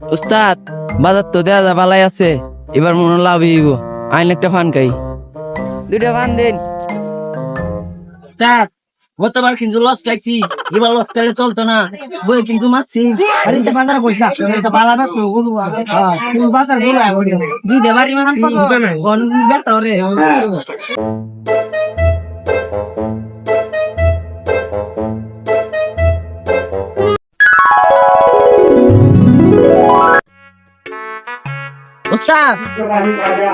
উস্তাদ বাজার তো দেয়া যা বালাই আছে এবার মনে লাভ হইব। আইন একটা ফান খাই। দুইটা ফান দিন। উস্তাদ গতবার কিন্তু লস খাইছি এবার লস খাইলে চলতো না। বই কিন্তু মারছি। আরে এটা বাজার কইছ না এটা তো হ্যাঁ। তুই বাজার গুরু আয় বলি দুইটা বাড়ি মারছি কোন বেটা রে উস্তাদ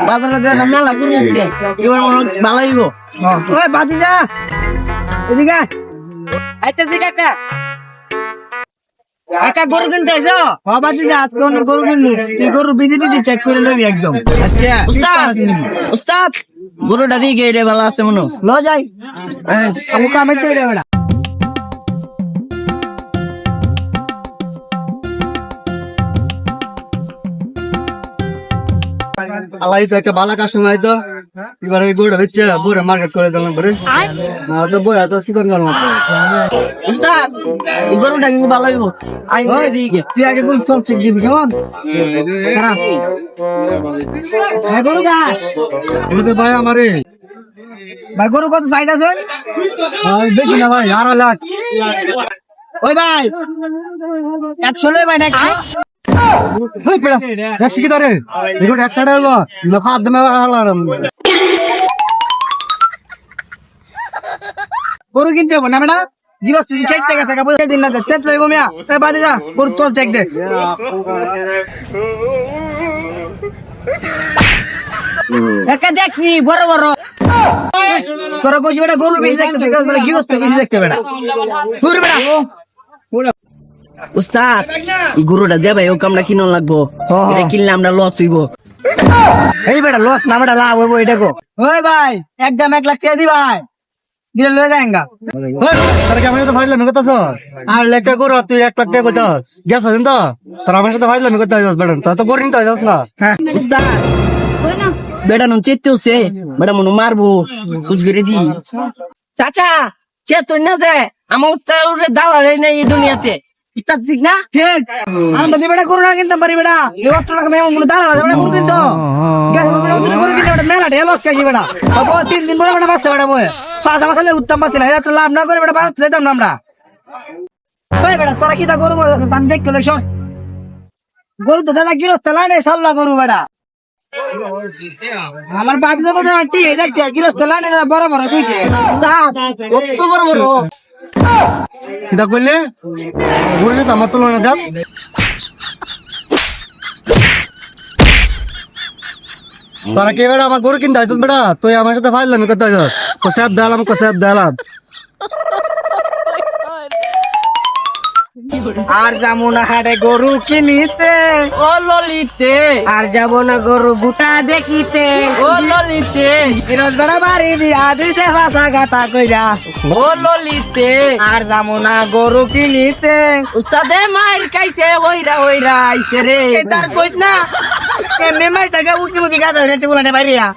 বাজারে দেন মেলা করে উঠছে এবার মনে হয় ভালো হইব। ওই বাদি যা। এদিকে আইতেছি কাকা। কাকা গরু কিনতে আইছো? ও বাদি যা আজকে অনেক গরু কিনলু তুই গরু বিজি চেক করে লবি একদম। আচ্ছা। উস্তাদ উস্তাদ গরুটা দিয়ে গেলে ভালো আছে মনে। হয়। ল যাই আমি কামে তো আলাই তো একটা বালা কাস্টমার তো। এবার ওই গোড়া হচ্ছে বুড়ে মার্কেট করে দিলাম পরে না তো বই তো কি করলাম উস্তাদ এই গরুটা কিন্তু ভালো হইব। আইন ওই দিয়ে গে তুই আগে গরু সব চেক দিবি কেমন? খারাপ ভাই গরু গা। তো ভাই আমারে। ভাই গরু কত সাইজ আছে? বেশি না ভাই আড়াই লাখ। ওই ভাই একশো লই ভাই না না খাদ দেমে হালাম গরু কিনতে হব না বেটা জিরো তুই চেক থেকে আছে কাপড় দিন না তেত লইব মিয়া তাই বাদে যা গরু তোর চেক দে একা দেখছি বড় বড় তোরা কইছি বেটা গরু বেশি দেখতে তুই বেটা গিরস্ত বেশি দেখতে বেটা বেটা উস্তাদ গরুটা যে ভাই ও কামটা কিনো লাগবো। এটা কিনলে আমরা লস হইব। এই বেটা লস না বেটা লাভ হইব এটা কো। ওই ভাই একদম এক লাখ টাকা দি ভাই। দিলে লয়ে যায়গা তার কি আমার সাথে ভাইলামি করতেছ? আর লেখটা করো তুই এক লাখ টাকা কইতাস গ্যাস আছেন তো? তোর আমার সাথে ভাইলামি করতে হইতাস বেড়ান তোর তো করিন তো হইতাস না? হ্যাঁ। উস্তাদ বেটা নুন চেতে উসে বেটা মনে মারবো। বুঝগিরে দি। চাচা চেতন না যে আমার উস্তাদ নেই এই দুনিয়াতে। ঠিক না ঠিক আমরা বেটা কিনতাম পারি বেটা তিন দিন বয়ে পাঁচ খালি উত্তম পাচ্ছি না এটা তো লাভ না করে বেটা বাঁচতে যেতাম না আমরা। ওই বেটা তোরা কি তা গরু আমি সর তো দাদা গিরস্ত সাল্লা গরু বেটা আমার বাদ দেখছি গিরস্ত বড় বড় বড় বড়। কিতা কইলে ঘুরে আমার তুলনা যাক। তোরা কে বেড়া আমার গরু কিনতে আসছিস বেড়া? তুই আমার সাথে ফাইলামি করতে কোথায় কসাব দালাম কসাব দালাম আর যাব না হাটে গরু কিনিতে। ও ললিতে। আর যাব না গরু গুটা দেখিতে। ও ললিতে। ফিরোজ বেড়া বাড়ি দিয়া দিতে ভাষা গাতা কইরা। ও ললিতে। আর যাব না গরু কিনিতে। উস্তাদে মার খাইছে ওইরা ওইরা আইছে রে। তার কইস না। এমনি মাই তাকে উঠি মুখি গাতা হইছে বলে বাইরিয়া